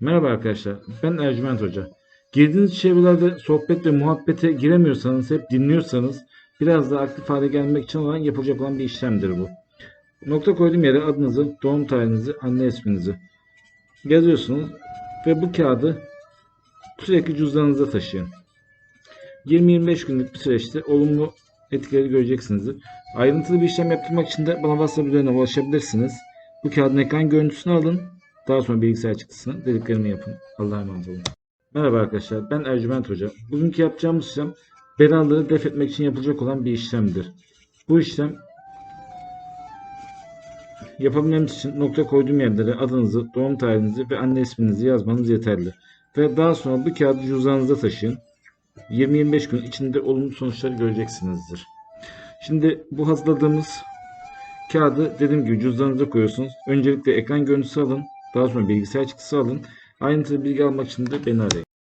Merhaba arkadaşlar, ben Ercüment Hoca. Girdiğiniz çevrelerde sohbet ve muhabbete giremiyorsanız, hep dinliyorsanız biraz daha aktif hale gelmek için olan yapılacak olan bir işlemdir bu. Nokta koyduğum yere adınızı, doğum tarihinizi, anne isminizi yazıyorsunuz ve bu kağıdı sürekli cüzdanınıza taşıyın. 20-25 günlük bir süreçte olumlu etkileri göreceksinizdir. Ayrıntılı bir işlem yaptırmak için de bana WhatsApp üzerinden ulaşabilirsiniz. Bu kağıdın ekran görüntüsünü alın. Daha sonra bilgisayar çıktısını dediklerimi yapın. Allah'a emanet olun. Merhaba arkadaşlar ben Ercüment Hoca. Bugünkü yapacağımız işlem belalığı def etmek için yapılacak olan bir işlemdir. Bu işlem yapabilmemiz için nokta koyduğum yerlere adınızı, doğum tarihinizi ve anne isminizi yazmanız yeterli. Ve daha sonra bu kağıdı cüzdanınıza taşıyın. 20-25 gün içinde olumlu sonuçları göreceksinizdir. Şimdi bu hazırladığımız kağıdı dediğim gibi cüzdanınıza koyuyorsunuz. Öncelikle ekran görüntüsü alın. Daha sonra bilgisayar çıktısı alın. Ayrıntılı bilgi almak için de beni arayın.